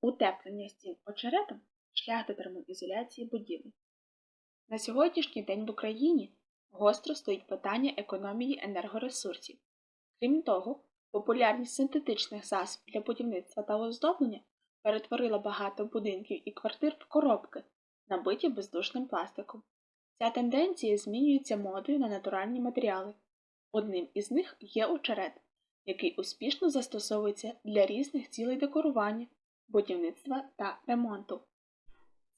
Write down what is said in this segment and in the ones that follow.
Утеплення стін очеретом шлях до термоізоляції будівель. На сьогоднішній день в Україні гостро стоїть питання економії енергоресурсів. Крім того, популярність синтетичних засобів для будівництва та оздоблення перетворила багато будинків і квартир в коробки, набиті бездушним пластиком. Ця тенденція змінюється модою на натуральні матеріали. Одним із них є очерет, який успішно застосовується для різних цілей декорування, будівництва та ремонту.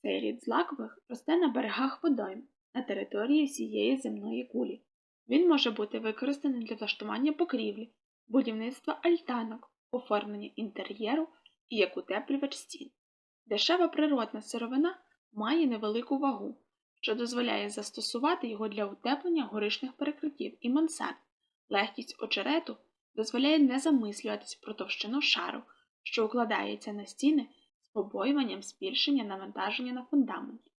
Цей рід злакових росте на берегах водойм на території всієї земної кулі. Він може бути використаний для влаштування покрівлі, будівництва альтанок, оформлення інтер'єру і як утеплювач стін. Дешева природна сировина має невелику вагу, що дозволяє застосувати його для утеплення горишних перекриттів і мансард. Легкість очерету дозволяє не замислюватись про товщину шару, що укладається на стіни з побоюванням збільшення навантаження на фундаменті.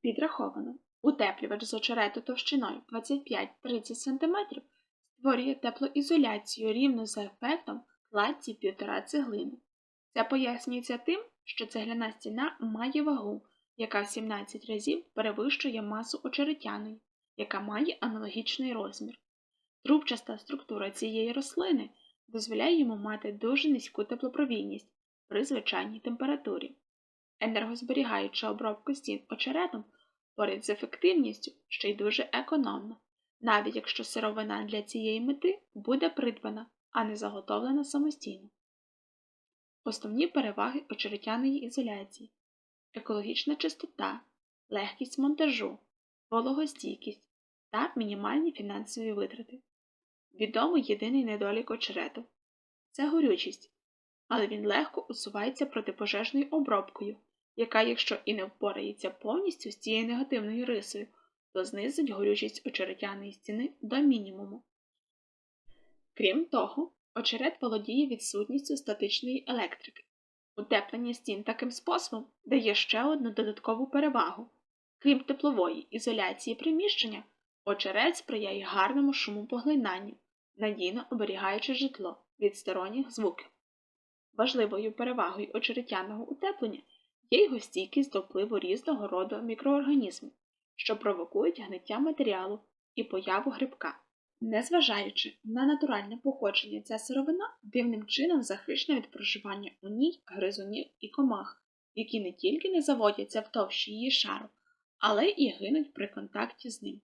Підраховано, утеплювач з очерету товщиною 25-30 см створює теплоізоляцію рівно за ефектом кладці півтора цеглини. Це пояснюється тим, що цегляна стіна має вагу, яка в 17 разів перевищує масу очеретяної, яка має аналогічний розмір. Трубчаста структура цієї рослини дозволяє йому мати дуже низьку теплопровідність при звичайній температурі. Енергозберігаюча обробка стін очеретом поряд з ефективністю ще й дуже економна, навіть якщо сировина для цієї мети буде придбана, а не заготовлена самостійно. Основні переваги очеретяної ізоляції екологічна чистота, легкість монтажу, вологостійкість та мінімальні фінансові витрати. Відомий єдиний недолік очерету це горючість, але він легко усувається протипожежною обробкою, яка, якщо і не впорається повністю з цією негативною рисою, то знизить горючість очеретяної стіни до мінімуму. Крім того, очерет володіє відсутністю статичної електрики. Утеплення стін таким способом дає ще одну додаткову перевагу. Крім теплової ізоляції приміщення, очерет сприяє гарному шумопоглинанню, надійно оберігаючи житло від сторонніх звуків. Важливою перевагою очеретяного утеплення є його стійкість до впливу різного роду мікроорганізмів, що провокують гниття матеріалу і появу грибка. Незважаючи на натуральне походження, ця сировина дивним чином захищена від проживання у ній гризунів і комах, які не тільки не заводяться в товщі її шару, але і гинуть при контакті з ним.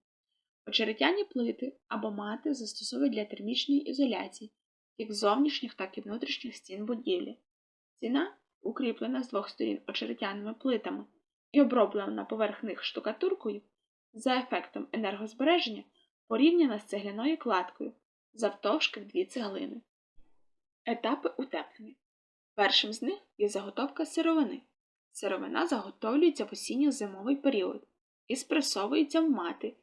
Очеретяні плити або мати застосовують для термічної ізоляції як зовнішніх, так і внутрішніх стін будівлі. Ціна, укріплена з двох сторін очеретяними плитами і оброблена поверх них штукатуркою, за ефектом енергозбереження порівняна з цегляною кладкою завтовшки в дві цеглини. Етапи утеплення. Першим з них є заготовка сировини. Сировина заготовлюється в осінньо-зимовий період і спресовується в мати.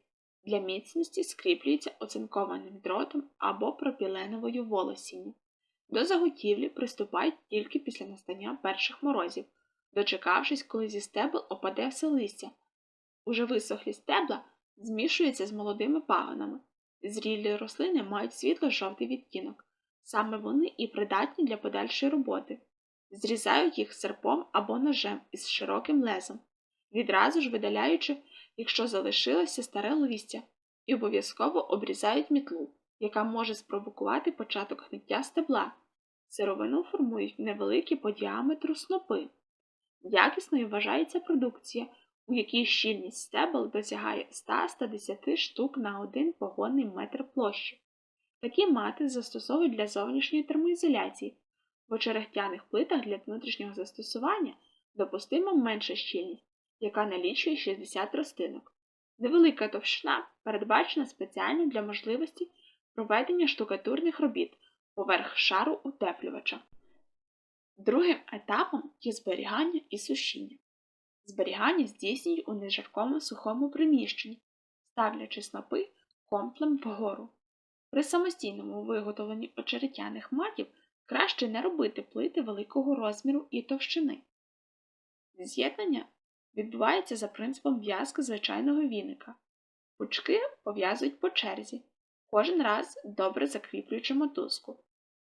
Для міцності скріплюється оцинкованим дротом або пропіленовою волосінню. До заготівлі приступають тільки після настання перших морозів, дочекавшись, коли зі стебел опаде все листя. Уже висохлі стебла змішуються з молодими пагонами. Зрілі рослини мають світло-жовтий відтінок. Саме вони і придатні для подальшої роботи. Зрізають їх серпом або ножем із широким лезом, відразу ж видаляючи, якщо залишилося старе листя, і обов'язково обрізають мітлу, яка може спровокувати початок гниття стебла. Сировину формують невеликі по діаметру снопи. Якісною вважається продукція, у якій щільність стебел досягає 100-110 штук на один погонний метр площі. Такі мати застосовують для зовнішньої термоізоляції, в очерехтяних плитах для внутрішнього застосування допустима менша щільність, яка налічує 60 ростинок. Невелика товщина передбачена спеціально для можливості проведення штукатурних робіт поверх шару утеплювача. Другим етапом є зберігання і сушіння. Зберігання здійснюють у нежаркому сухому приміщенні, ставлячи снопи комплем вгору. При самостійному виготовленні очеретяних матів краще не робити плити великого розміру і товщини. З'єднання відбувається за принципом в'язки звичайного віника. Пучки пов'язують по черзі, кожен раз добре закріплюючи мотузку.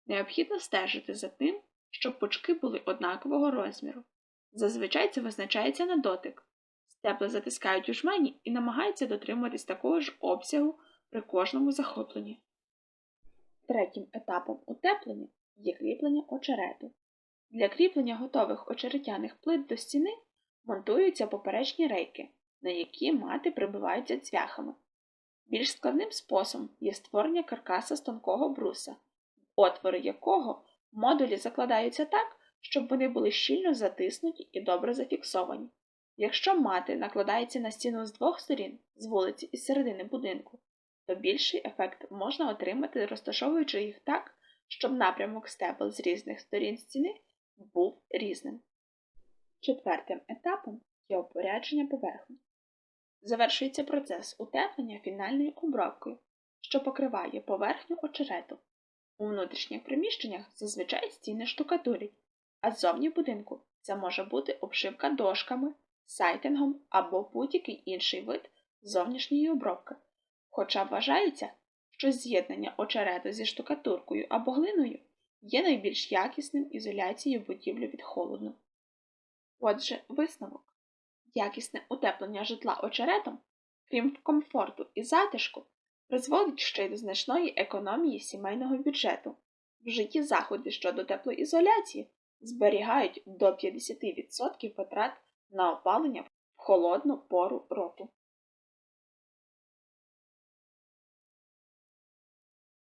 Необхідно стежити за тим, щоб пучки були однакового розміру. Зазвичай це визначається на дотик. Стебла затискають у жмені і намагаються дотримуватись такого ж обсягу при кожному захопленні. Третім етапом утеплення є кріплення очерету. Для кріплення готових очеретяних плит до стіни монтуються поперечні рейки, на які мати прибиваються цвяхами. Більш складним способом є створення каркаса з тонкого бруса, отвори якого модулі закладаються так, щоб вони були щільно затиснуті і добре зафіксовані. Якщо мати накладається на стіну з двох сторін, з вулиці і середини будинку, то більший ефект можна отримати, розташовуючи їх так, щоб напрямок стебел з різних сторін стіни був різним. Четвертим етапом є опорядження поверхні. Завершується процес утеплення фінальною обробкою, що покриває поверхню очерету. У внутрішніх приміщеннях зазвичай стіни штукатурять, а ззовні будинку це може бути обшивка дошками, сайтингом або будь-який інший вид зовнішньої обробки. Хоча вважається, що з'єднання очерету зі штукатуркою або глиною є найбільш якісним ізоляцією будівлі від холоду. Отже, висновок. Якісне утеплення житла очеретом, крім комфорту і затишку, призводить ще й до значної економії сімейного бюджету. В житті заходи щодо теплоізоляції зберігають до 50% витрат на опалення в холодну пору року.